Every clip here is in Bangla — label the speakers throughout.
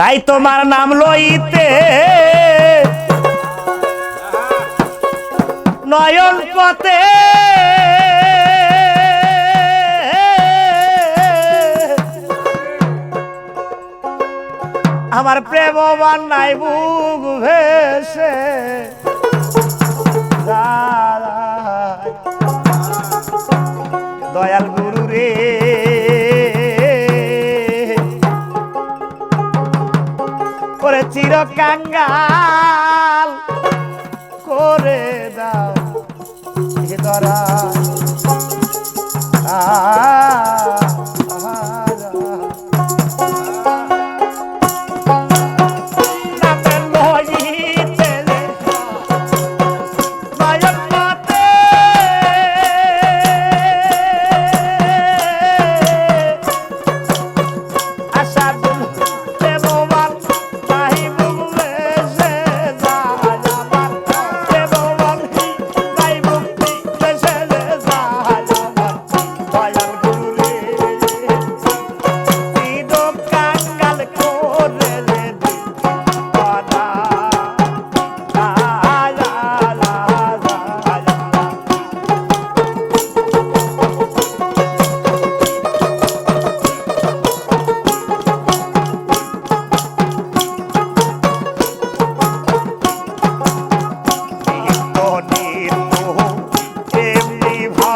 Speaker 1: তাই তোমার নাম লইতে নয়ন পথে। আমার প্রেম নাই বুক ভেসে। দয়াল গুরু রে 어떡한가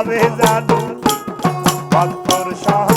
Speaker 1: হবে জাদু। ভক্তর সহ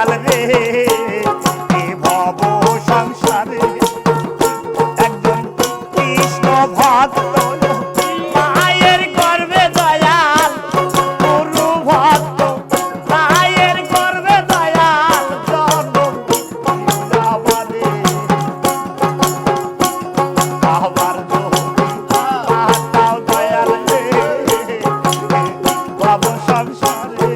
Speaker 1: দয়াল রে। এ ভব সংসারে একজন কৃষ্ণ ভক্ত মায়ের গর্বে দয়াল গুরু সংসারে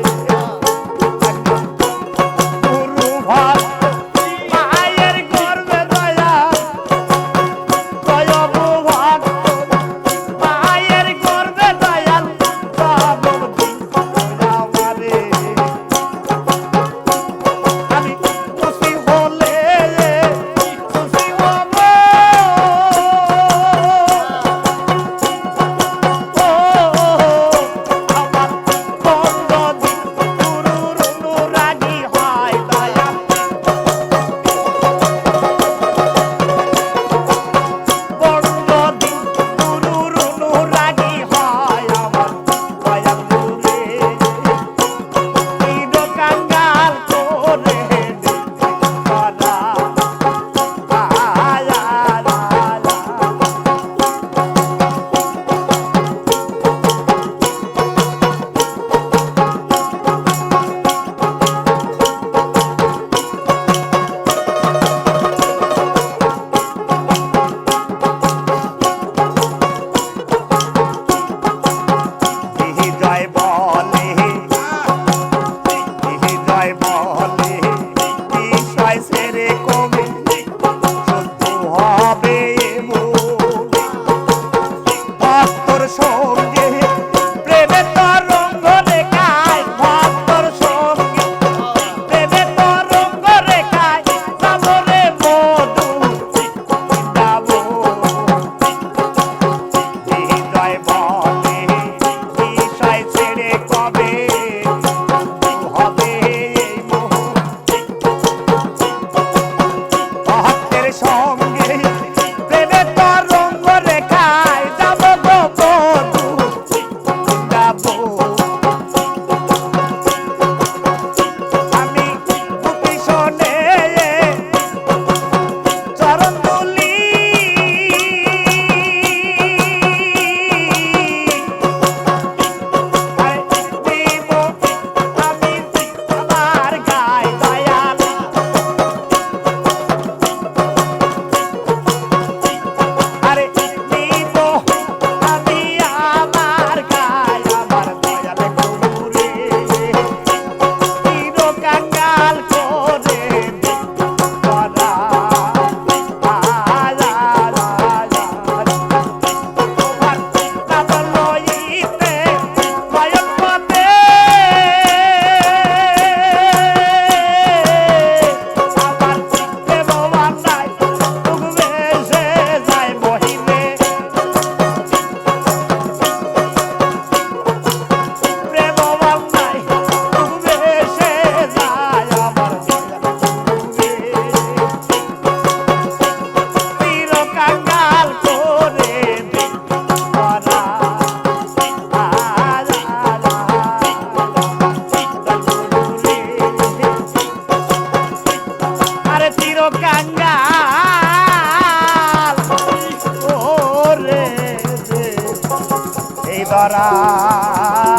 Speaker 1: ধরায়